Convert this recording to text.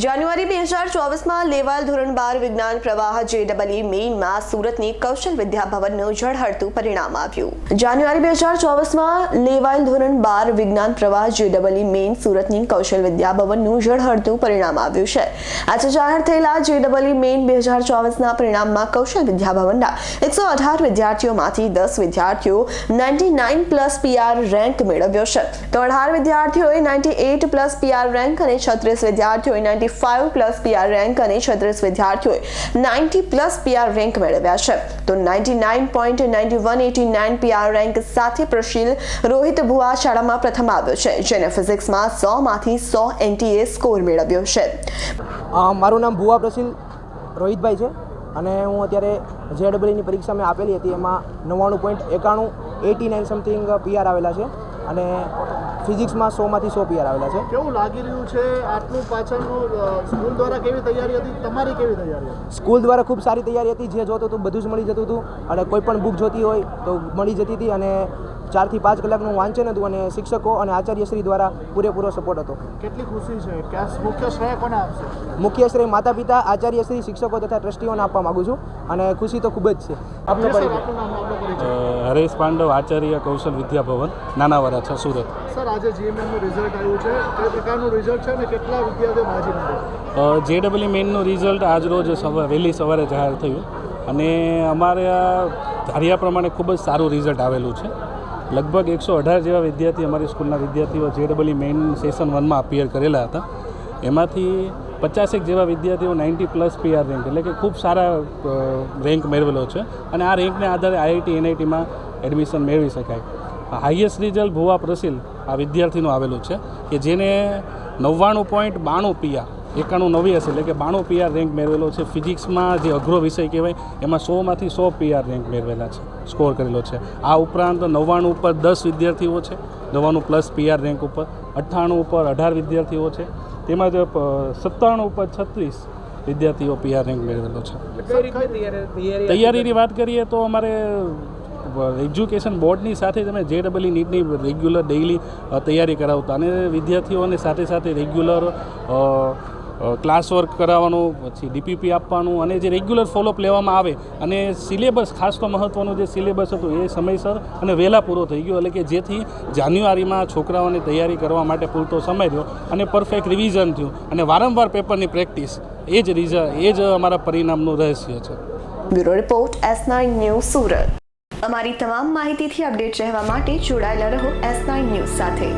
જાન્યુઆરી બે હજાર ચોવીસમાં લેવાયેલ ધોરણ બાર વિજ્ઞાન પ્રવાહ જેડબલઈ મેઇનમાં સુરતની કૌશલ વિદ્યાભવનનું ઝળહળતું પરિણામ આવ્યું. જાન્યુઆરી બે હજાર ચોવીસમાં લેવાયેલ ધોરણ બાર વિજ્ઞાન પ્રવાહ જેડબલઈ મેઇન સુરતની કૌશલ વિદ્યાભવનનું ઝળહળતું પરિણામ આવ્યું છે. આજે જાહેર થયેલા જેડબલઈ મેઇન બે હજાર ચોવીસના પરિણામમાં કૌશલ વિદ્યાભવનના એકસો અઢાર વિદ્યાર્થીઓમાંથી દસ વિદ્યાર્થીઓ ninety nine plus PR rank મેળવ્યો છે. તો અઢાર વિદ્યાર્થીઓએ ninety eight plus PR rank અને છત્રીસ વિદ્યાર્થીઓએ ninety five plus PR rank અને છત્રીસ વિદ્યાર્થીઓએ નાઇન્ટી પ્લસ પીઆર રેન્ક મેળવ્યા છે. તો ninety nine point ninety one eighty nine PR rank સાથે પ્રશીલ રોહિત ભુવા શાળામાં પ્રથમ આવ્યો છે, જેને ફિઝિક્સમાં સોમાંથી સો એનટીએ સ્કોર મેળવ્યો છે. મારું નામ ભુવા પ્રશીલ રોહિતભાઈ છે અને હું અત્યારે જેડબલની પરીક્ષા મેં આપેલી હતી. એમાં નવ્વાણું પોઈન્ટ એકાણું એટી નાઇન સમથિંગ પીઆર આવેલા છે અને ફિઝિક્સમાં સોમાંથી સો પીઆર આવેલા છે. કેવું લાગી રહ્યું છે? આટલું પાછળનું સ્કૂલ દ્વારા કેવી તૈયારી હતી? તમારી કેવી તૈયારી હતી? સ્કૂલ દ્વારા ખૂબ સારી તૈયારી હતી. જે જોતું હતું બધું જ મળી જતું હતું. અને કોઈ પણ બુક જોતી હોય તો મળી જતી હતી અને ચારથી પાંચ કલાકનું વાંચન હતું અને શિક્ષકો અને આચાર્યશ્રી દ્વારા પૂરેપૂરો સપોર્ટ હતો. કેટલી ખુશી છે? મુખ્ય શ્રેય કોને આપશે? મુખ્ય શ્રેય માતા પિતા આચાર્યશ્રી શિક્ષકો તથા ટ્રસ્ટીઓને આપવા માગું છું અને ખુશી તો ખૂબ જ છે. આપનો પરિચય. હરેશ પાંડવ આચાર્ય કૌશલ વિદ્યાભવન નાના વરાછા સુરત. સર આજે જીએમએમનું રિઝલ્ટ આવ્યું છે. કઈ પ્રકારનું રિઝલ્ટ છે અને કેટલા વિદ્યાર્થીઓ હાજર મારી જેડબલ્યુ મેઇનનું રિઝલ્ટ આજ રોજ સવાર વહેલી સવારે જાહેર થયું. અને અમારે ધાર્યા પ્રમાણે ખૂબ જ સારું રિઝલ્ટ આવેલું છે. લગભગ એકસો અઢાર જેવા વિદ્યાર્થી અમારી સ્કૂલના વિદ્યાર્થીઓ જેડબલ્યુ મેઇન સેશન વનમાં અપિયર કરેલા હતા. એમાંથી પચાસેક જેવા વિદ્યાર્થીઓ નાઇન્ટી પ્લસ પીઆર રેન્ક એટલે કે ખૂબ સારા રેન્ક મેળવેલો છે અને આ રેન્કને આધારે આઈઆઈટી, એનઆઈટીમાં એડમિશન મેળવી શકાય. હાઈએસ્ટ રિઝલ્ટ ભુવા પ્રસિલ આ વિદ્યાર્થીનું આવેલું છે કે જેને નવ્વાણું પોઈન્ટ બાણું પીઆર એકાણું નવી હશે, એટલે કે બાણું પીઆર રેન્ક મેળવેલો છે. ફિઝિક્સમાં જે અઘરો વિષય કહેવાય, એમાં સોમાંથી સો પીઆર રેન્ક મેળવેલા છે સ્કોર કરેલો છે. આ ઉપરાંત નવ્વાણું ઉપર દસ વિદ્યાર્થીઓ છે, નવ્વાણું પ્લસ પીઆર રેન્ક ઉપર, અઠ્ઠાણું ઉપર અઢાર વિદ્યાર્થીઓ છે. તેમજ સત્તાણું ઉપર છત્રીસ વિદ્યાર્થીઓ પીઆર રેન્ક મેળવેલો છે. તૈયારીની વાત કરીએ તો અમારે એજ્યુકેશન બોર્ડની સાથે તમે જે ડબલઈ નીટની રેગ્યુલર ડેઇલી તૈયારી કરાવતા અને વિદ્યાર્થીઓને સાથે સાથે રેગ્યુલર ક્લાસ વર્ક કરાવવાનું, પછી ડીપીપી આપવાનું અને જે રેગ્યુલર ફોલોઅપ લેવામાં આવે અને સિલેબસ ખાસ તો મહત્ત્વનું જે સિલેબસ હતું એ સમયસર અને વહેલા પૂરો થઈ ગયો. એટલે કે જેથી જાન્યુઆરીમાં છોકરાઓને તૈયારી કરવા માટે પૂરતો સમય રહ્યો અને પરફેક્ટ રિવિઝન થયું. અને વારંવાર પેપરની પ્રેક્ટિસ એ જ રીઝન એ જ અમારા પરિણામનું રહસ્ય છે. Bureau report, S nine news Surat. અમારી તમામ માહિતીથી અપડેટ રહેવા માટે જોડાયેલા રહો એસ નાઇન ન્યૂઝ સાથે.